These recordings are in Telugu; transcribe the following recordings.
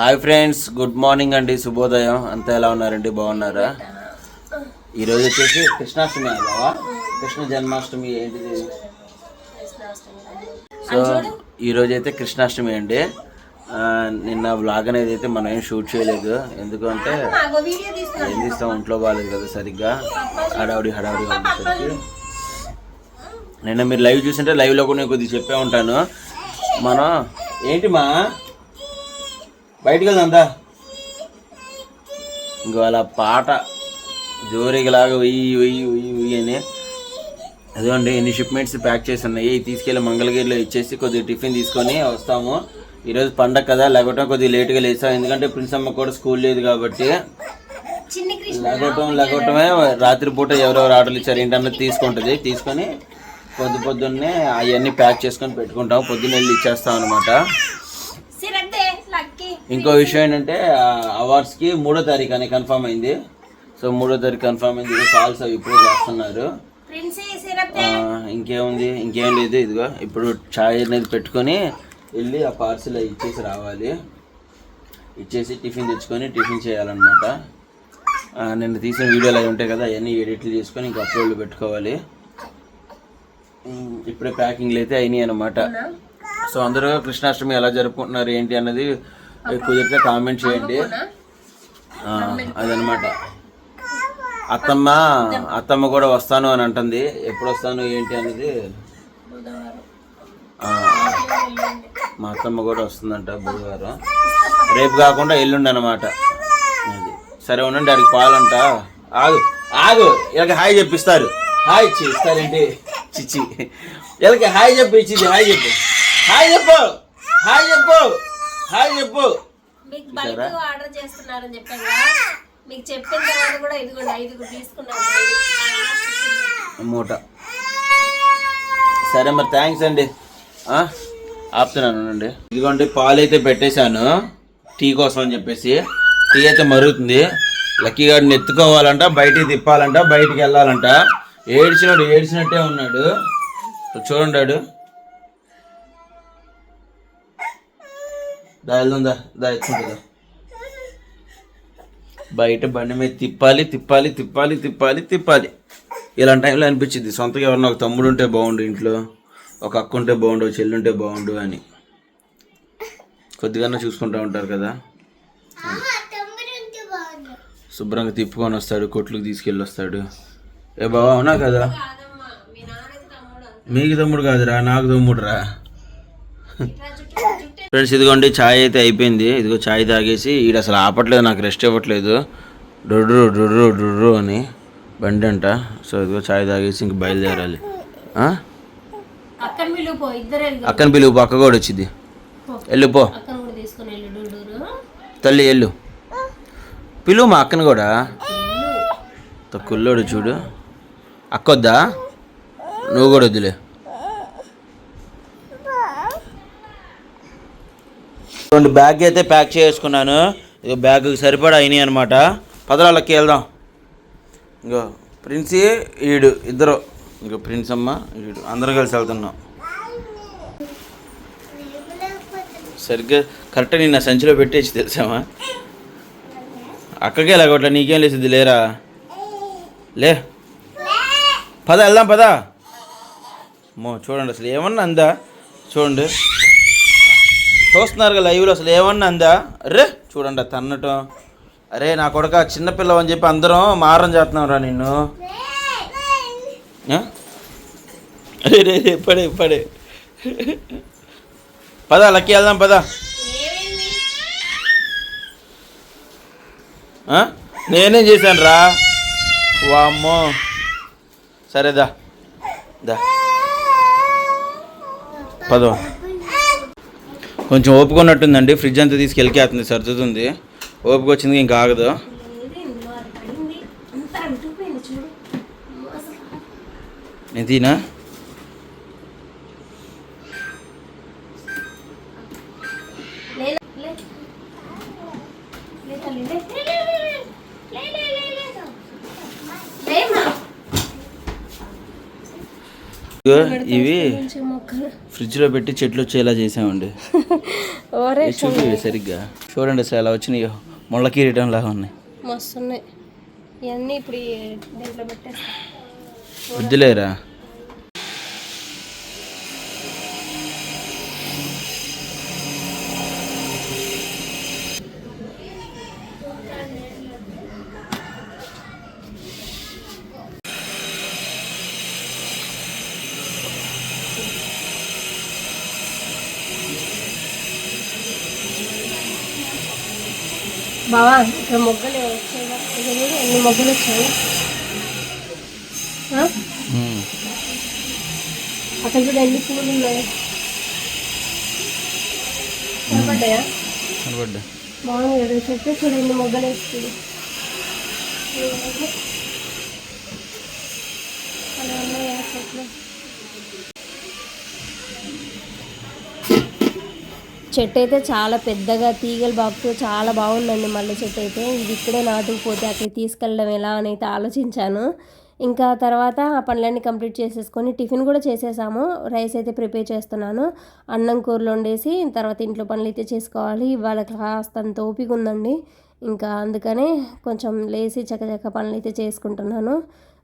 హాయ్ ఫ్రెండ్స్ గుడ్ మార్నింగ్ అండి శుభోదయం. అంతా ఎలా ఉన్నారండి? బాగున్నారా? ఈరోజు వచ్చేసి కృష్ణాష్టమి అవ్వవా కృష్ణ జన్మాష్టమి ఏంటిది? సో ఈరోజు అయితే కృష్ణాష్టమి అండి. నిన్న వ్లాగ్ అనేది అయితే మనం ఏం షూట్ చేయలేదు. ఎందుకంటే ఏం తీస్తాం ఒంట్లో బాగాలేదు కదా సరిగ్గా. హడావుడి హడావుడి ఉండేసరికి. నిన్న మీరు లైవ్ చూసింటే లైవ్లో కూడా నేను కొద్దిగా చెప్పే ఉంటాను. మనం ఏంటి మా? బయటికి వెళ్దాందా ఇంకో అలా పాట జోరిగలాగా వెయ్యి వెయ్యి వెయ్యి వెయ్యి అని. అదిగోండి ఎన్ని షిప్మెంట్స్ ప్యాక్ చేసి ఉన్నాయి తీసుకెళ్ళి మంగళగిరిలో ఇచ్చేసి కొద్దిగా టిఫిన్ తీసుకొని వస్తాము. ఈరోజు పండగ కదా లేకపోతే కొద్దిగా లేట్గా లేస్తాం. ఎందుకంటే ప్రిన్స్ అమ్మ కూడా స్కూల్ లేదు కాబట్టి. లేకపోవటం లేకపోవటమే రాత్రిపూట ఎవరెవరు ఆర్డర్లు ఇచ్చారు ఏంటన్నది తీసుకుంటుంది. తీసుకొని పొద్దు పొద్దున్నే అవన్నీ ప్యాక్ చేసుకొని పెట్టుకుంటాం పొద్దున్న వెళ్ళి ఇచ్చేస్తాం అనమాట ఇంకో విషయం ఏంటంటే అవార్డ్స్కి మూడో తారీఖు అని కన్ఫర్మ్ అయింది. సో మూడో తారీఖు కన్ఫర్మ్ అయింది. కాల్స్ అవి ఇప్పుడే చేస్తున్నారు. ఇంకేముంది? ఇంకేం లేదు ఇదిగో. ఇప్పుడు చాయ్ అనేది పెట్టుకొని వెళ్ళి ఆ పార్సిల్ ఇచ్చేసి రావాలి. ఇచ్చేసి టిఫిన్ తెచ్చుకొని టిఫిన్ చేయాలన్నమాట. ఆ, నిన్న తీసిన వీడియోలు అవి ఉంటాయి కదా అవన్నీ ఎడిట్లు చేసుకొని ఇంకా అప్లోడ్లు పెట్టుకోవాలి. ఇప్పుడే ప్యాకింగ్లు అయితే అయినాయి అనమాట సో అందరూ కృష్ణాష్టమి ఎలా జరుపుకుంటున్నారు ఏంటి అన్నది కుదిరితే కామెంట్ చేయండి. అదనమాట. అత్తమ్మ అత్తమ్మ కూడా వస్తాను అని అంటుంది. ఎప్పుడు వస్తాను ఏంటి అనేది? మా అత్తమ్మ కూడా వస్తుందంట బుధవారం. రేపు కాకుండా ఎల్లుండి అనమాట అది. సరే ఉండండి డాడీకి పాలంట. ఆగు ఆగు. వీళ్ళకి హాయ్ చెప్పిస్తారు. హాయ్ ఇస్తారేంటి? చిచ్చి వీళ్ళకి హాయ్ చెప్పు ఇచ్చింది హాయ్ చెప్పు. హాయ్ చెప్పు. హాయ్ చెప్పు. హాయ్ చెప్పు. మీకు బల్క్ ఆర్డర్ చేస్తున్నారని చెప్పాను కదా. మీకు చెప్పిన తర్వాత కూడా ఇదిగోండి ఐదుగురు తీసుకున్నాను మూట సరే మరి థ్యాంక్స్ అండి. ఆ, ఆపుతున్నాను ఉండండి. ఇదిగోండి పాలు అయితే పెట్టేశాను. టీ కోసం అని చెప్పేసి. టీ అయితే మరుగుతుంది. లక్కీ గారిని ఎత్తుకోవాలంట బయటికి తిప్పాలంట బయటికి వెళ్ళాలంట. ఏడ్చినాడు ఏడ్చినట్టే ఉన్నాడు. చూడండి వాడు. దా వెళ్దా దా ఎత్తుకుంటుందా బయట బండి మీద తిప్పాలి తిప్పాలి తిప్పాలి తిప్పాలి తిప్పాలి. ఇలాంటి టైంలో అనిపించింది. సొంతగా ఎవరన్నా ఒక తమ్ముడు ఉంటే బాగుండు ఇంట్లో ఒక అక్క ఉంటే బాగుండు ఒక చెల్లి ఉంటే బాగుండు అని. కొద్దిగా చూసుకుంటూ ఉంటారు కదా. శుభ్రంగా తిప్పుకొని వస్తాడు కొట్లకు తీసుకెళ్ళి వస్తాడు. ఏ బాబా అవునా కదా? మీకు తమ్ముడు కాదురా నాకు తమ్ముడు రా ఫ్రెండ్స్ ఇదిగోండి ఛాయ్ అయితే అయిపోయింది. ఇదిగో ఛాయ్ తాగేసి ఈడ అసలు ఆపట్లేదు నాకు రెస్ట్ ఇవ్వట్లేదు. డొడ్రు డొడ్రు డొడ్రు అని బండి అంట సో ఇదిగో ఛాయ్ తాగేసి ఇంక బయలుదేరాలి? అక్కని పిలువు పో ఇద్దరు వెళ్దాం. అక్కని పిలువు పక్క కూడా వచ్చింది వెళ్ళిపో తల్లి వెళ్ళు. పిలువు మా అక్కని కూడా. కుల్లోడు చూడు. అక్క వద్దా నువ్వు కూడా వద్దులే. రెండు బ్యాగ్ అయితే ప్యాక్ చేసుకున్నాను. ఇక బ్యాగ్కి సరిపడా అయినాయి అనమాట పదరాళ్ళకి వెళ్దాం. ఇంకో ప్రిన్సీ ఈడు ఇద్దరు. ఇంకో ప్రిన్స్ అమ్మ ఈడు. అందరం కలిసి వెళ్తున్నాం. సరిగ్గా కరెక్ట్గా నా సంచిలో పెట్టేసి తెలుసామా అక్కకే లేకోట్లా నీకేం లేసిద్ది లేరా? లే. పద వెళ్దాం పద. మో చూడండి అసలు ఏమన్నా అందా? చూడండి. చూస్తున్నారు కదా లైవ్లో అసలు ఏమన్నా అందా? అరే చూడండి తన్నటం అరే నా కొడుక చిన్నపిల్లవు అని చెప్పి అందరం మారం చేస్తున్నాం రా నిన్ను అరే రే రే పడే పడే. పద లక్కీ వెళ్దాం పద. నేనేం చేశాను రా వామ్మో సరేదా దా. పదో. కొంచెం ఓపుకున్నట్టుందండి ఫ్రిడ్జ్ అంతా తీసుకెళ్ళి అవుతుంది సర్దుతుంది. ఓపిక వచ్చింది ఇంకా ఆగదు. ఇదినా ఇవి ఫ్రిడ్జ్లో పెట్టి చెట్లు వచ్చేలా చేసామండి. చూపి సరిగ్గా. చూడండి అసలు ఎలా వచ్చినాయో. ముళ్ళ కిరీటం లాగా ఉన్నాయి. మస్తు ఉన్నాయి ఇవన్నీ ఇప్పుడు దీంట్లో పెట్టేస్తా. వద్దులేరా? బావా ఇక్కడ మొగ్గలు వచ్చాయి? ఎన్ని మొగ్గలు వచ్చాయి. అక్కడ చూడు ఎన్ని పూలు ఉన్నాయి. కనపడ్డాయా కనపడ్డా బాగుంది కదా చెట్టు చూడు ఎన్ని మొగ్గలు వేస్తుంది అలా ఉన్నాయా చెట్లు చెట్టు అయితే చాలా పెద్దగా తీగలు బాగుతూ చాలా బాగుందండి మళ్ళీ చెట్టు అయితే ఇది ఇక్కడే నాటుకుపోతే అక్కడికి తీసుకెళ్ళడం ఎలా అని అయితే ఆలోచించాను. ఇంకా తర్వాత ఆ పనులన్నీ కంప్లీట్ చేసేసుకొని టిఫిన్ కూడా చేసేసాము. రైస్ అయితే ప్రిపేర్ చేస్తున్నాను. అన్నం కూరలు వండేసి తర్వాత ఇంట్లో పనులు అయితే చేసుకోవాలి. ఇవాళ కాస్తంత ఓపిక ఉందండి. ఇంకా అందుకనే కొంచెం లేచి చకచక పనులు అయితే చేసుకుంటున్నాను.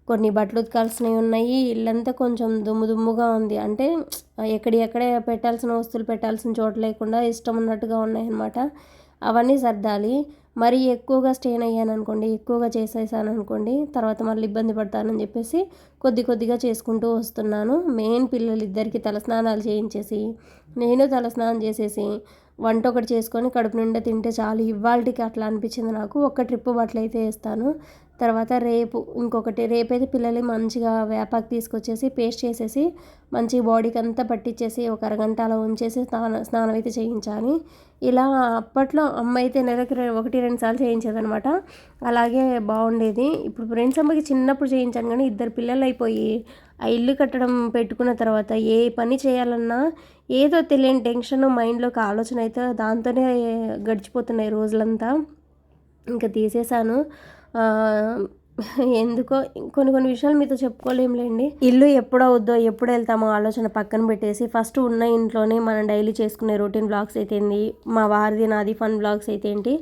కొన్ని బట్టలు ఉతకాల్సినవి ఉన్నాయి ఇల్లంతా కొంచెం దుమ్ము దుమ్ముగా ఉంది. అంటే ఎక్కడెక్కడే పెట్టాల్సిన వస్తువులు పెట్టాల్సిన చోట లేకుండా ఇష్టం ఉన్నట్టుగా ఉన్నాయి అన్నమాట అవన్నీ సర్దాలి. మరీ ఎక్కువగా స్టెయిన్ అయ్యాను అనుకోండి ఎక్కువగా చేసేసాను అనుకోండి తర్వాత మళ్ళీ ఇబ్బంది పడతానని చెప్పేసి కొద్ది కొద్దిగా చేసుకుంటూ వస్తున్నాను. మెయిన్ పిల్లలిద్దరికి తలస్నానాలు చేయించేసి నేను తలస్నానం చేసేసి వంట ఒకటి చేసుకొని కడుపు నిండా తింటే చాలు. ఇవాళకి అట్లా అనిపించింది నాకు. ఒక్క ట్రిప్ బట్టలు అయితే వేస్తాను. తర్వాత రేపు ఇంకొకటి రేపైతే పిల్లలు మంచిగా వేపాకు తీసుకొచ్చేసి పేస్ట్ చేసేసి మంచి బాడీకి అంతా పట్టించేసి ఒక అరగంట అలా ఉంచేసి స్నాన స్నానం అయితే చేయించాలి. ఇలా అప్పట్లో అమ్మ అయితే నెలకి ఒకటి రెండు సార్లు చేయించేదనమాట అలాగే బాగుండేది. ఇప్పుడు ఫ్రెండ్స్ అమ్మకి చిన్నప్పుడు చేయించాను కానీ ఇద్దరు పిల్లలు అయిపోయి ఆ ఇల్లు కట్టడం పెట్టుకున్న తర్వాత ఏ పని చేయాలన్నా ఏదో తెలియని టెన్షన్ మైండ్లో ఒక ఆలోచన అయితే దాంతోనే గడిచిపోతున్నాయి రోజులంతా. ఇంకా తీసేశాను ఎందుకో కొన్ని కొన్ని విషయాలు మీతో చెప్పుకోలేములేండి. ఇల్లు ఎప్పుడు అవుద్దో ఎప్పుడు వెళ్తామో ఆలోచన పక్కన పెట్టేసి ఫస్ట్ ఉన్న ఇంట్లోనే మనం డైలీ చేసుకునే రొటీన్ బ్లాగ్స్ అయితేంది మా వారిది నాది ఫన్ బ్లాగ్స్ అయితే ఏంటి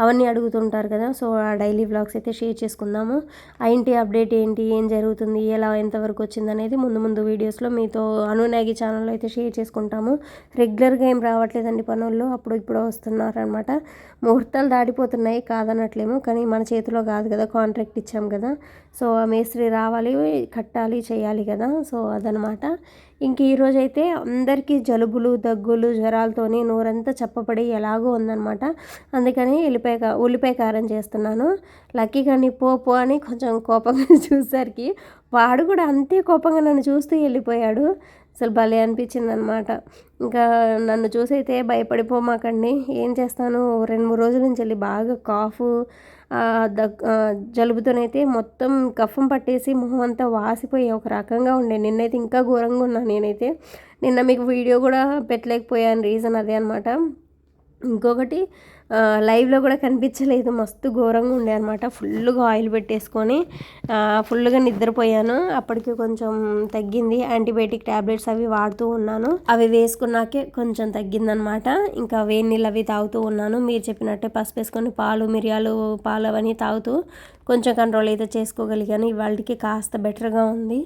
అవన్నీ అడుగుతుంటారు కదా. సో ఆ డైలీ బ్లాగ్స్ అయితే షేర్ చేసుకుందాము. ఆ ఇంటి అప్డేట్ ఏంటి ఏం జరుగుతుంది ఎలా ఎంతవరకు వచ్చింది అనేది ముందు ముందు వీడియోస్లో మీతో అనునాగి ఛానల్లో అయితే షేర్ చేసుకుంటాము. రెగ్యులర్గా ఏం రావట్లేదండి పనుల్లో అప్పుడు ఇప్పుడు వస్తున్నారనమాట ముహూర్తాలు దాటిపోతున్నాయి కాదనట్లేము కానీ మన చేతిలో కాదు కదా కాంట్రాక్ట్ ఇచ్చాం కదా. సో ఆ మేస్త్రి రావాలి కట్టాలి చేయాలి కదా. సో అదనమాట. ఇంక ఈరోజు అయితే అందరికీ జలుబులు దగ్గులు జ్వరాలతోని నోరంతా చెప్పబడి ఎలాగో ఉందన్నమాట అందుకని ఉల్లిపాయ ఉల్లిపాయ కారం చేస్తున్నాను. లక్కీ కానీ పోపు అని కొంచెం కోపంగా చూసేసరికి వాడు కూడా అంతే కోపంగా నన్ను చూస్తూ వెళ్ళిపోయాడు. అసలు భలే అనిపించింది అనమాట ఇంకా నన్ను చూసైతే భయపడిపోమాకండి ఏం చేస్తాను? రెండు మూడు రోజుల నుంచి వెళ్ళి బాగా కాఫ్ దగ్ జలుబుతోనైతే మొత్తం కఫం పట్టేసి మొహం అంతా వాసిపోయి ఒక రకంగా ఉండే. నిన్నైతే ఇంకా ఘోరంగా ఉన్నాను నేనైతే. నిన్న మీకు వీడియో కూడా పెట్టలేకపోయాను రీజన్ అదే అనమాట ఇంకొకటి లైవ్లో కూడా కనిపించలేదు. మస్తు ఘోరంగా ఉండే అనమాట ఫుల్గా ఆయిల్ పెట్టేసుకొని ఫుల్గా నిద్రపోయాను. అప్పటికి కొంచెం తగ్గింది. యాంటీబయాటిక్ ట్యాబ్లెట్స్ అవి వాడుతూ ఉన్నాను. అవి వేసుకున్నాకే కొంచెం తగ్గిందనమాట ఇంకా వేడి నీళ్ళు అవి తాగుతూ ఉన్నాను. మీరు చెప్పినట్టే పసుపు వేసుకొని పాలు మిరియాలు పాలు అవన్నీ తాగుతూ కొంచెం కంట్రోల్ అయితే చేసుకోగలిగాను. ఇవాళకి కాస్త బెటర్గా ఉంది.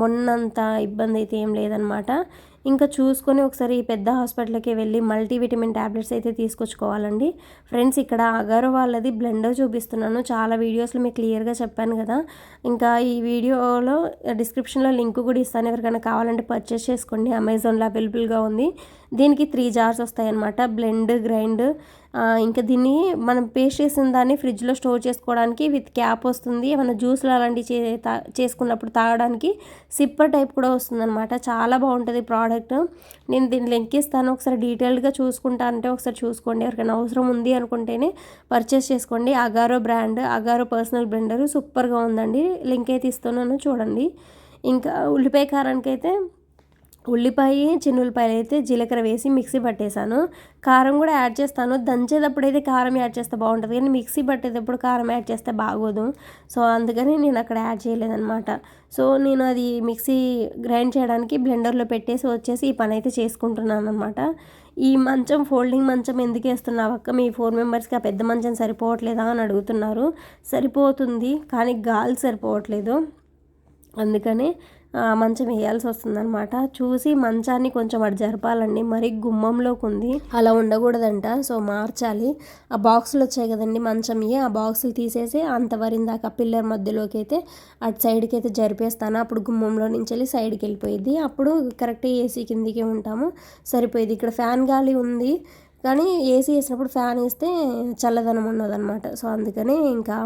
మొన్నంత ఇబ్బంది అయితే ఏం లేదనమాట ఇంకా చూసుకొని ఒకసారి ఈ పెద్ద హాస్పిటల్కి వెళ్ళి మల్టీవిటమిన్ ట్యాబ్లెట్స్ అయితే తీసుకొచ్చుకోవాలండి. ఫ్రెండ్స్ ఇక్కడ అగర్వాళ్ళది బ్లెండర్ చూపిస్తున్నాను. చాలా వీడియోస్లో మీకు క్లియర్గా చెప్పాను కదా. ఇంకా ఈ వీడియోలో డిస్క్రిప్షన్లో లింక్ కూడా ఇస్తాను. ఎవరికైనా కావాలంటే పర్చేస్ చేసుకోండి. అమెజాన్లో అవైలబుల్గా ఉంది. దీనికి త్రీ జార్స్ వస్తాయన్నమాట. బ్లెండ్ గ్రైండ్ ఇంకా దీన్ని మనం పేస్ట్ చేసిన దాన్ని ఫ్రిడ్జ్లో స్టోర్ చేసుకోవడానికి విత్ క్యాప్ వస్తుంది. ఏమైనా జ్యూస్లు అలాంటివి చే తా- చేసుకున్నప్పుడు తాగడానికి సిప్పర్ టైప్ కూడా వస్తుందన్నమాట. చాలా బాగుంటుంది ప్రోడక్ట్ నేను దీన్ని లింక్ ఇస్తాను ఒకసారి డీటెయిల్డ్గా చూసుకుంటా అంటే ఒకసారి చూసుకోండి. ఎవరికైనా అవసరం ఉంది అనుకుంటేనే పర్చేస్ చేసుకోండి. Agaro brand Agaro personal blender సూపర్గా ఉందండి. లింక్ అయితే ఇస్తున్నాను చూడండి. ఇంకా ఉల్లిపాయ కారానికి అయితే ఉల్లిపాయ చిన్న అయితే జీలకర్ర వేసి మిక్సీ పట్టేశాను. కారం కూడా యాడ్ చేస్తాను. దంచేటప్పుడు అయితే కారం యాడ్ చేస్తే బాగుంటుంది కానీ మిక్సీ పట్టేటప్పుడు కారం యాడ్ చేస్తే బాగోదు. సో అందుకని నేను అక్కడ యాడ్ చేయలేదన్నమాట. సో నేను అది మిక్సీ గ్రైండ్ చేయడానికి బ్లెండర్లో పెట్టేసి వచ్చేసి ఈ పని అయితే చేసుకుంటున్నాను అనమాట ఈ మంచం ఫోల్డింగ్ మంచం ఎందుకు వేస్తున్నావు అక్క? మీ ఫోర్ మెంబర్స్కి ఆ పెద్ద మంచం సరిపోవట్లేదా అని అడుగుతున్నారు. సరిపోతుంది కానీ గాలి సరిపోవట్లేదు. అందుకని మంచం వేయాల్సి వస్తుందన్నమాట. చూసి మంచాన్ని కొంచెం అటు జరపాలండి. మరి గుమ్మంలోకి ఉంది. అలా ఉండకూడదంట. సో మార్చాలి. ఆ బాక్సులు వచ్చాయి కదండి మంచంవి ఆ బాక్సులు తీసేసి అంతవరిందాక పిల్లర్ మధ్యలోకి అయితే అటు సైడ్కి అయితే జరిపేస్తాను. అప్పుడు గుమ్మంలో నుంచి వెళ్ళి సైడ్కి వెళ్ళిపోయింది అప్పుడు కరెక్ట్ ఏసీ కిందికి ఉంటాము. సరిపోయింది ఇక్కడ ఫ్యాన్ గాలి ఉంది. కానీ ఏసీ వేసినప్పుడు ఫ్యాన్ వేస్తే చల్లదనం ఉన్నదనమాట సో అందుకని ఇంకా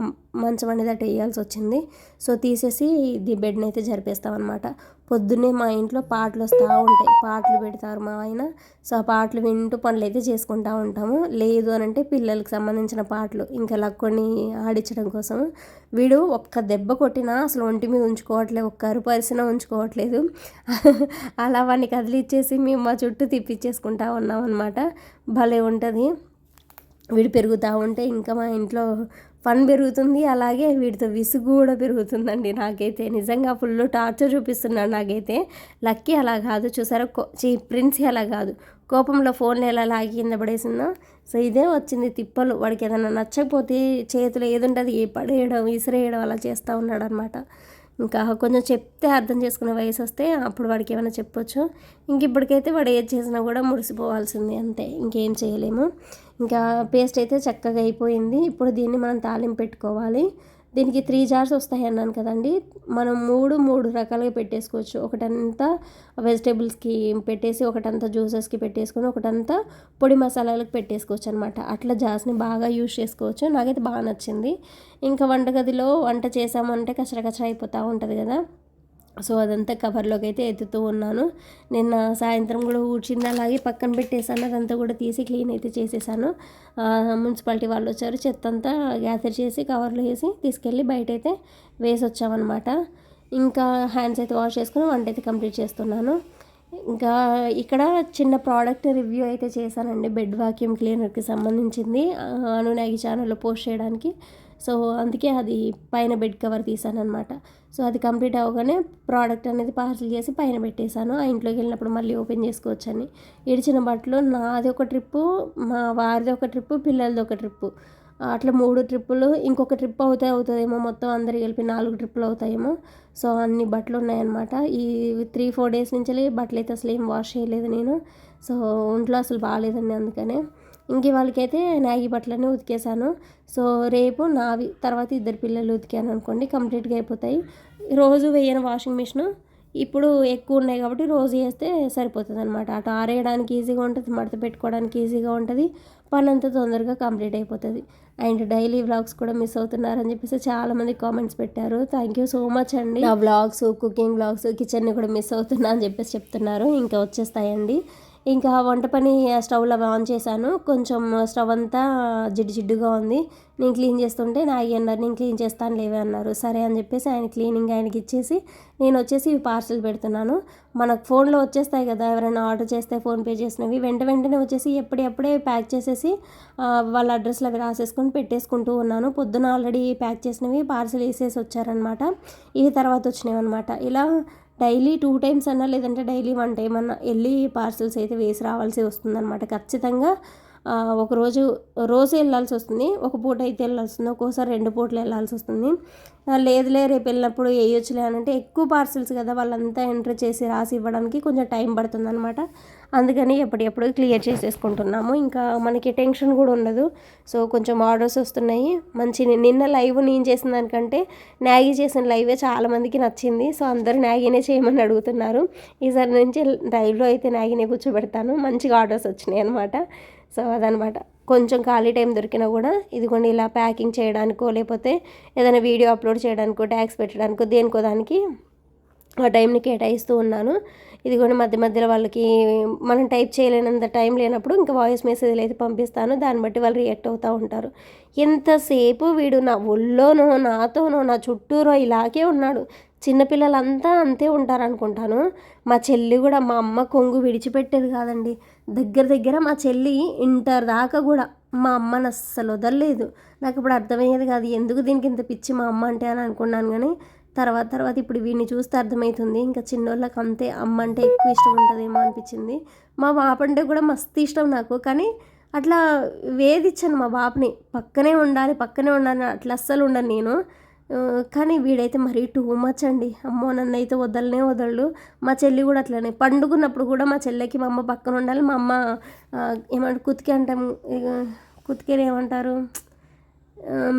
మంచం అనేది అటు వేయాల్సి వచ్చింది. సో తీసేసి ఇది బెడ్ని అయితే జరిపేస్తామన్నమాట. పొద్దున్నే మా ఇంట్లో పాటలు వస్తూ ఉంటాయి. పాటలు పెడతారు మా ఆయన. సో ఆ పాటలు వింటూ పనులు అయితే చేసుకుంటూ ఉంటాము. లేదు అని అంటే పిల్లలకు సంబంధించిన పాటలు ఇంకా లక్కొని ఆడించడం కోసం. వీడు ఒక్క దెబ్బ కొట్టినా అసలు ఒంటి మీద ఉంచుకోవట్లేదు ఒక్క అరుపరిసిన ఉంచుకోవట్లేదు. అలా వాడిని కదిలిచ్చేసి మేము మా చుట్టూ తిప్పించేసుకుంటా ఉన్నాం అనమాట భలే ఉంటుంది. వీడు పెరుగుతూ ఉంటే ఇంకా మా ఇంట్లో ఫన్ పెరుగుతుంది అలాగే వీటితో విసుగు కూడా పెరుగుతుందండి నాకైతే. నిజంగా ఫుల్ టార్చర్ చూపిస్తున్నాడు నాకైతే. లక్కీ అలా కాదు చూసారా? కో చీ ప్రిన్స్ అలా కాదు. కోపంలో ఫోన్లు ఎలా లాగి కింద పడేసిందో. సో ఇదే వచ్చింది తిప్పలు. వాడికి ఏదైనా నచ్చకపోతే చేతిలో ఏదుంటుంది ఏ పడేయడం విసిరేయడం అలా చేస్తూ ఉన్నాడు అనమాట ఇంకా కొంచెం చెప్తే అర్థం చేసుకునే వయసు వస్తే అప్పుడు వాడికి ఏమైనా చెప్పొచ్చు. ఇంక ఇప్పటికైతే వాడు ఏది చేసినా కూడా మురిసిపోవాల్సిందే అంతే. ఇంకేం చేయలేము. ఇంకా పేస్ట్ అయితే చక్కగా అయిపోయింది. ఇప్పుడు దీన్ని మనం తాలింపు పెట్టుకోవాలి. దీనికి త్రీ జార్స్ వస్తాయి అన్నాను కదండి. మనం మూడు మూడు రకాలుగా పెట్టేసుకోవచ్చు. ఒకటంతా వెజిటేబుల్స్కి పెట్టేసి ఒకటంతా జ్యూసెస్కి పెట్టేసుకొని ఒకటంతా పొడి మసాలాలకు పెట్టేసుకోవచ్చు అనమాట అట్లా జార్స్ని బాగా యూజ్ చేసుకోవచ్చు. నాకైతే బాగా నచ్చింది. ఇంకా వంటగదిలో వంట చేసామంటే కచర కచర అయిపోతూ ఉంటుంది కదా. సో అదంతా కవర్లోకి అయితే ఎత్తుతూ ఉన్నాను. నిన్న సాయంత్రం కూడా ఊడ్చింది అలాగే పక్కన పెట్టేసాను అదంతా కూడా తీసి క్లీన్ అయితే చేసేసాను. మున్సిపాలిటీ వాళ్ళు వచ్చారు చెత్త అంతా గ్యాదర్ చేసి కవర్లో వేసి తీసుకెళ్ళి బయట అయితే వేసి వచ్చామన్నమాట ఇంకా హ్యాండ్స్ అయితే వాష్ చేసుకుని వంట అయితే కంప్లీట్ చేస్తున్నాను. ఇంకా ఇక్కడ చిన్న ప్రోడక్ట్ రివ్యూ అయితే చేశానండి బెడ్ వాక్యూమ్ క్లీనర్కి సంబంధించింది. అనునాగి ఛానల్లో పోస్ట్ చేయడానికి. సో అందుకే అది పైన బెడ్ కవర్ తీసాను అనమాట సో అది కంప్లీట్ అవ్వగానే ప్రోడక్ట్ అనేది పార్సిల్ చేసి పైన పెట్టేశాను. ఆ ఇంట్లోకి వెళ్ళినప్పుడు మళ్ళీ ఓపెన్ చేసుకోవచ్చని. ఇడిచిన బట్టలు నాది ఒక ట్రిప్పు మా వారిది ఒక ట్రిప్పు పిల్లలది ఒక ట్రిప్పు. అట్లా మూడు ట్రిప్పులు ఇంకొక ట్రిప్ అవుతే అవుతుందేమో మొత్తం అందరు కలిపి నాలుగు ట్రిప్పులు అవుతాయేమో. సో అన్ని బట్టలు ఉన్నాయన్నమాట. ఈ త్రీ ఫోర్ డేస్ నుంచి బట్టలు అయితే అసలు ఏం వాష్ చేయలేదు నేను. సో ఒంట్లో అసలు బాగాలేదండి అందుకనే. ఇంక వాళ్ళకైతే నాగి బట్టలన్నీ ఉతికేసాను. సో రేపు నావి తర్వాత ఇద్దరు పిల్లలు ఉతికాను అనుకోండి కంప్లీట్గా అయిపోతాయి. రోజు వేయను వాషింగ్ మిషన్. ఇప్పుడు ఎక్కువ ఉన్నాయి కాబట్టి రోజు వేస్తే సరిపోతుంది అనమాట అటు ఆరేయడానికి ఈజీగా ఉంటుంది మడత పెట్టుకోవడానికి ఈజీగా ఉంటుంది. పని అంతా తొందరగా కంప్లీట్ అయిపోతుంది. అండ్ డైలీ వ్లాగ్స్ కూడా మిస్ అవుతున్నారని చెప్పేసి చాలామంది కామెంట్స్ పెట్టారు. థ్యాంక్ యూ సో మచ్ అండి. ఆ వ్లాగ్స్ కుకింగ్ వ్లాగ్స్ కిచెన్ని కూడా మిస్ అవుతున్నా అని చెప్పేసి చెప్తున్నారు. ఇంకా వచ్చేస్తాయండి. ఇంకా వంట పని స్టవ్లో ఆన్ చేశాను. కొంచెం స్టవ్ అంతా జిడ్డు జిడ్డుగా ఉంది. నేను క్లీన్ చేస్తుంటే నా అన్నారు నేను క్లీన్ చేస్తాను లేవే అన్నారు. సరే అని చెప్పేసి ఆయన క్లీనింగ్ ఆయనకి ఇచ్చేసి నేను వచ్చేసి ఇవి పార్సల్ పెడుతున్నాను. మనకు ఫోన్లో వచ్చేస్తాయి కదా ఎవరైనా ఆర్డర్ చేస్తే ఫోన్పే చేసినవి వెంట వెంటనే వచ్చేసి ఎప్పుడెప్పుడే ప్యాక్ చేసేసి వాళ్ళ అడ్రస్లో అవి రాసేసుకొని పెట్టేసుకుంటూ ఉన్నాను. పొద్దున ఆల్రెడీ ప్యాక్ చేసినవి పార్సల్ వేసేసి వచ్చారనమాట ఇవి తర్వాత వచ్చినవి అనమాట ఇలా డైలీ టూ టైమ్స్ అన్నా లేదంటే డైలీ వన్ టైం అన్నా వెళ్ళి పార్సల్స్ అయితే వేసి రావాల్సి వస్తుందన్నమాట. ఖచ్చితంగా ఒకరోజు రోజు వెళ్ళాల్సి వస్తుంది. ఒక పూట అయితే వెళ్ళాల్సి వస్తుంది. ఒక్కోసారి రెండు పూటలు వెళ్ళాల్సి వస్తుంది. లేదులే రేపు వెళ్ళినప్పుడు వేయొచ్చులే అని అంటే ఎక్కువ పార్సల్స్ కదా వాళ్ళంతా ఎంటర్ చేసి రాసి ఇవ్వడానికి కొంచెం టైం పడుతుంది అనమాట అందుకని ఎప్పటికప్పుడు క్లియర్ చేసేసుకుంటున్నాము. ఇంకా మనకి టెన్షన్ కూడా ఉండదు. సో కొంచెం ఆర్డర్స్ వస్తున్నాయి. మంచి నిన్న లైవ్ నేను చేసిన దానికంటే మ్యాగీ చేసిన లైవే చాలామందికి నచ్చింది. సో అందరూ మ్యాగీనే చేయమని అడుగుతున్నారు. ఈసారి నుంచి లైవ్లో అయితే మ్యాగీనే కూర్చోబెడతాను. మంచిగా ఆర్డర్స్ వచ్చినాయి అనమాట సో అదనమాట. కొంచెం ఖాళీ టైం దొరికినా కూడా ఇదిగోండి ఇలా ప్యాకింగ్ చేయడానికో లేకపోతే ఏదైనా వీడియో అప్లోడ్ చేయడానికో ట్యాక్స్ పెట్టడానికో దేనికో దానికి ఆ టైంని కేటాయిస్తూ ఉన్నాను. ఇదిగోండి మధ్య మధ్యలో వాళ్ళకి మనం టైప్ చేయలేనంత టైం లేనప్పుడు ఇంకా వాయిస్ మెసేజ్లు అయితే పంపిస్తాను. దాన్ని బట్టి వాళ్ళు రియాక్ట్ అవుతూ ఉంటారు. ఎంతసేపు వీడు నా ఒళ్ళోనో నాతోనో నా చుట్టూరో ఇలాగే ఉన్నాడు. చిన్నపిల్లలంతా అంతే ఉంటారు అనుకుంటాను మా చెల్లి కూడా మా అమ్మ కొంగు విడిచిపెట్టేది కాదండి. దగ్గర దగ్గర మా చెల్లి ఇంటర్ దాకా కూడా మా అమ్మని అస్సలు వదలలేదు. నాకు ఇప్పుడు అర్థమయ్యేది కాదు ఎందుకు దీనికి ఇంత పిచ్చి మా అమ్మ అంటే అని అనుకున్నాను కానీ తర్వాత తర్వాత ఇప్పుడు వీడిని చూస్తే అర్థమవుతుంది ఇంకా చిన్నోళ్ళకి అంతే అమ్మ అంటే ఎక్కువ ఇష్టం ఉంటుందేమో అనిపించింది. మా బాప అంటే కూడా మస్తు ఇష్టం నాకు కానీ అట్లా వేధిచ్చాను మా బాపని. పక్కనే ఉండాలి పక్కనే ఉండాలి అట్లా అస్సలు ఉండను నేను. కానీ వీడైతే మరీ టూ మచ్ అండి. అమ్మో నన్ను అయితే వదలనే వదలడు. మా చెల్లి కూడా అట్లనే. పండుకున్నప్పుడు కూడా మా చెల్లెకి మా అమ్మ పక్కన ఉండాలి. మా అమ్మ ఏమంటారు కుతికి అంటాం. ఇక కుతికేని ఏమంటారు?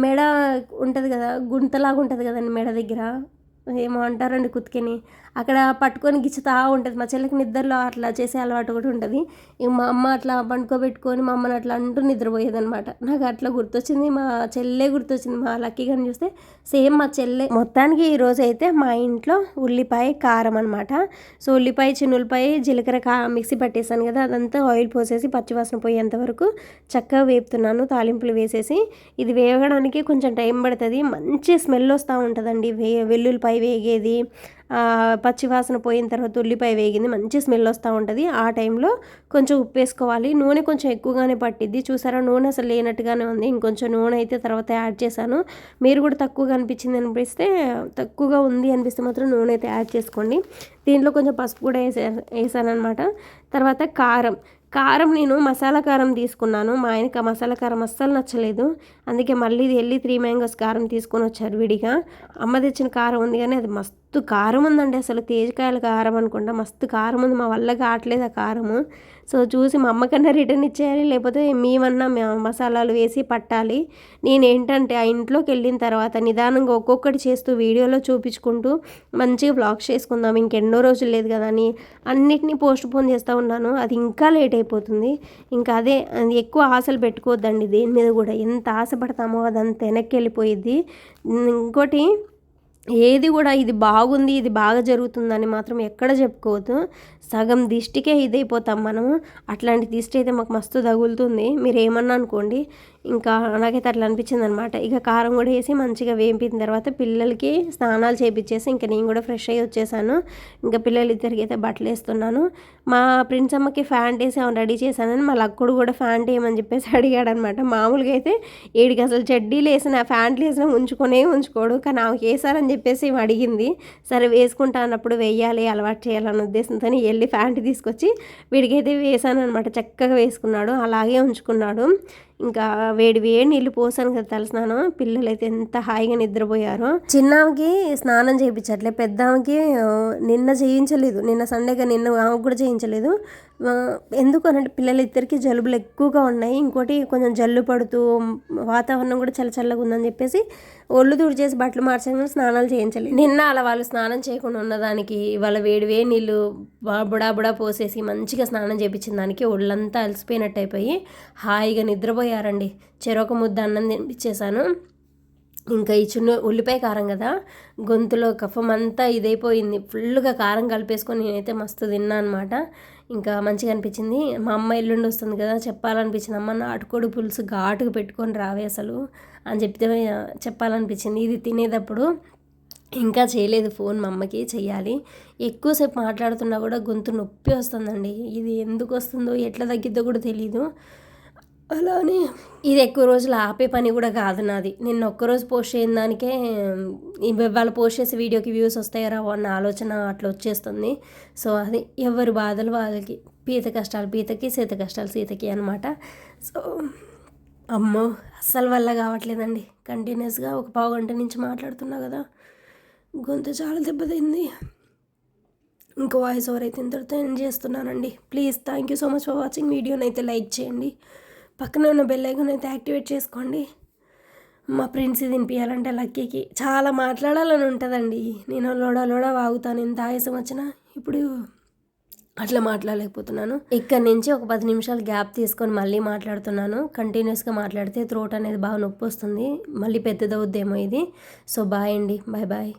మెడ ఉంటుంది కదా గుంతలాగా ఉంటుంది కదండి మెడ దగ్గర. ఏమో అంటారండి కుతికిని. అక్కడ పట్టుకొని గిచ్చుతా ఉంటుంది. మా చెల్లికి నిద్రలో అట్లా చేసే అలవాటు కూడా ఉంటుంది. ఇక మా అమ్మ అట్లా పండుకోబెట్టుకొని మా అమ్మని అట్లా అంటూ నిద్రపోయేదనమాట నాకు అట్లా గుర్తొచ్చింది. మా చెల్లె గుర్తొచ్చింది. మా లక్కీ గారిని చూస్తే సేమ్ మా చెల్లె. మొత్తానికి ఈరోజు అయితే మా ఇంట్లో ఉల్లిపాయ కారం అనమాట సో ఉల్లిపాయ చిన్నులపాయ జీలకర్ర కా మిక్సీ పట్టేసాను కదా. అదంతా ఆయిల్ పోసేసి పచ్చివాసన పోయేంత వరకు చక్కగా వేపుతున్నాను. తాలింపులు వేసేసి ఇది వేగడానికి కొంచెం టైం పడుతుంది. మంచి స్మెల్ వస్తూ ఉంటుందండి. వే వెల్లుల్లిపాయ వేగేది. పచ్చివాసన పోయిన తర్వాత ఉల్లిపాయ వేగింది మంచి స్మెల్ వస్తూ ఉంటుంది. ఆ టైంలో కొంచెం ఉప్పు వేసుకోవాలి. నూనె కొంచెం ఎక్కువగానే పట్టిద్ది. చూసారా? నూనె అసలు లేనట్టుగానే ఉంది. ఇంకొంచెం నూనె అయితే తర్వాత యాడ్ చేశాను. మీరు కూడా తక్కువగా అనిపించింది అనిపిస్తే తక్కువగా ఉంది అనిపిస్తే మాత్రం నూనె అయితే యాడ్ చేసుకోండి. దీంట్లో కొంచెం పసుపు కూడా వేసా వేసాను అనమాట తర్వాత కారం. కారం నేను మసాలా కారం తీసుకున్నాను. మా ఆయనకి ఆ మసాలా కారం అస్సలు నచ్చలేదు. అందుకే మళ్ళీ ఇది వెళ్ళి త్రీ మ్యాంగోస్ కారం తీసుకొని వచ్చారు విడిగా. అమ్మ తెచ్చిన కారం ఉంది కానీ అది మస్తు కారం ఉందండి. అసలు తేజకాయల కారం అనుకుంటా మస్తు కారం ఉంది. మా వల్ల కావట్లేదు ఆ కారము. సో చూసి మా అమ్మకన్నా రిటర్న్ ఇచ్చేయాలి లేకపోతే మేమన్నా మసాలాలు వేసి పట్టాలి. నేను ఏంటంటే ఆ ఇంట్లోకి వెళ్ళిన తర్వాత నిదానంగా ఒక్కొక్కటి చేస్తూ వీడియోలో చూపించుకుంటూ మంచిగా బ్లాగ్స్ చేసుకుందాం. ఇంకెన్నో రోజులు లేదు కదా అని అన్నిటినీ పోస్ట్ పోన్ చేస్తూ ఉన్నాను. అది ఇంకా లేట్ అయిపోతుంది. ఇంకా అదే అది ఎక్కువ ఆశలు పెట్టుకోవద్దండి దేని మీద కూడా. ఎంత ఆశపడతామో అదంతా వెనక్కి వెళ్ళిపోయిద్ది. ఇంకోటి ఏది కూడా ఇది బాగుంది ఇది బాగా జరుగుతుందని మాత్రం ఎక్కడ చెప్పుకోవద్దు. సగం దిష్టికే ఇదైపోతాం మనము. అట్లాంటి దిష్టి అయితే మాకు మస్తు తగులుతుంది. మీరు ఏమన్నా అనుకోండి ఇంకా నాకైతే అట్లా అనిపించింది అనమాట ఇక కారం కూడా వేసి మంచిగా వేపిన తర్వాత పిల్లలకి స్నానాలు చేపించేసి ఇంకా నేను కూడా ఫ్రెష్ అయ్యి వచ్చేసాను. ఇంకా పిల్లలిద్దరికి అయితే బట్టలు వేస్తున్నాను. మా ప్రిన్స్ అమ్మకి ఫ్యాంట్ వేసి ఆమె రెడీ చేశానని మా లక్కుడు కూడా ఫ్యాంట్ వేయమని చెప్పేసి అడిగాడు అనమాట మామూలుగా అయితే ఏడికి అసలు చెడ్డీలు వేసిన ఫ్యాంట్లు వేసిన ఉంచుకొనే ఉంచుకోడు. కానీ ఆమెకి వేసారని చెప్పేసి ఈమె అడిగింది. సరే వేసుకుంటా అన్నప్పుడు వేయాలి అలవాటు చేయాలన్న ఉద్దేశంతో వెళ్ళి ఫ్యాంట్ తీసుకొచ్చి వీడికైతే వేసాను అనమాట చక్కగా వేసుకున్నాడు. అలాగే ఉంచుకున్నాడు. ఇంకా వేడి వేడి నీళ్ళు పోసాను కదా తలస్నానం పిల్లలు అయితే ఎంత హాయిగా నిద్రపోయారు. చిన్నామెకి స్నానం చేయించట్లే. పెద్దవికి నిన్న చేయించలేదు. నిన్న సండేగా నిన్న ఆమెకు కూడా చేయించలేదు. ఎందుకు అనంటే పిల్లలిద్దరికి జలుబులు ఎక్కువగా ఉన్నాయి. ఇంకోటి కొంచెం జల్లు పడుతూ వాతావరణం కూడా చల్ల చల్లగా ఉందని చెప్పేసి ఒళ్ళు దూడు చేసి బట్టలు మార్చాను స్నానాలు చేయించాలి నిన్న అలా వాళ్ళు స్నానం చేయకుండా ఉన్నదానికి వాళ్ళ వేడి వేడి నీళ్ళు బుడా బుడా పోసేసి మంచిగా స్నానం చేయించిన దానికి ఒళ్ళంతా అలసిపోయినట్టు అయిపోయి హాయిగా నిద్రపోయారండి. చెరొక ముద్ద అన్నం తినిపించేశాను. ఇంకా ఈ చిన్న ఉల్లిపాయ కారం కదా గొంతులో కఫం అంతా ఇదైపోయింది. ఫుల్గా కారం కలిపేసుకొని నేనైతే మస్తు తిన్నా అనమాట ఇంకా మంచిగా అనిపించింది. మా అమ్మ ఎల్లుండి వస్తుంది కదా చెప్పాలనిపించింది. అమ్మ నాటుకోడి పులుసు ఘాటుగా పెట్టుకొని రావే అసలు అని చెప్తే చెప్పాలనిపించింది. ఇది తినేటప్పుడు ఇంకా చేయలేదు ఫోన్ మా అమ్మకి చేయాలి ఎక్కువసేపు మాట్లాడుతున్నా కూడా గొంతు నొప్పి వస్తుందండి. ఇది ఎందుకు వస్తుందో ఎట్లా తగ్గిద్దో కూడా తెలియదు అలానే ఇది ఎక్కువ రోజులు ఆపే పని కూడా కాదు నాది. నిన్న ఒక్కరోజు పోస్ట్ చేయని దానికే వాళ్ళు పోస్ట్ చేసే వీడియోకి వ్యూస్ వస్తాయో అన్న ఆలోచన అట్లా వచ్చేస్తుంది. సో అది ఎవరి బాధలు వాళ్ళకి పీత కష్టాలు పీతకి సీత కష్టాలు సీతకి అనమాట సో అమ్మో అస్సలు వల్ల కావట్లేదండి. కంటిన్యూస్గా ఒక పావు గంట నుంచి మాట్లాడుతున్నా కదా గొంతు చాలా దెబ్బతింది. ఇంకో వాయిస్ ఓవర్ అయితే ఇంతటితో ఎండ్ చేస్తున్నానండి. Please thank you so much for watching. వీడియోని అయితే లైక్ చేయండి. పక్కన ఉన్న బెల్ ఐకాన్ అయితే యాక్టివేట్ చేసుకోండి. మా ఫ్రెండ్స్ తినిపించాలంటే లక్కీకి. చాలా మాట్లాడాలని ఉంటుందండి. నేను లోడా లోడా వాగుతాను. ఎంత ఆయాసం వచ్చినా ఇప్పుడు అట్లా మాట్లాడలేకపోతున్నాను. ఇక్కడ నుంచి ఒక పది నిమిషాలు గ్యాప్ తీసుకొని మళ్ళీ మాట్లాడుతున్నాను. కంటిన్యూస్గా మాట్లాడితే త్రోట్ అనేది బాగా నొప్పి వస్తుంది. మళ్ళీ పెద్దదవుద్దేమో ఇది. సో బాయ్ అండి. Bye bye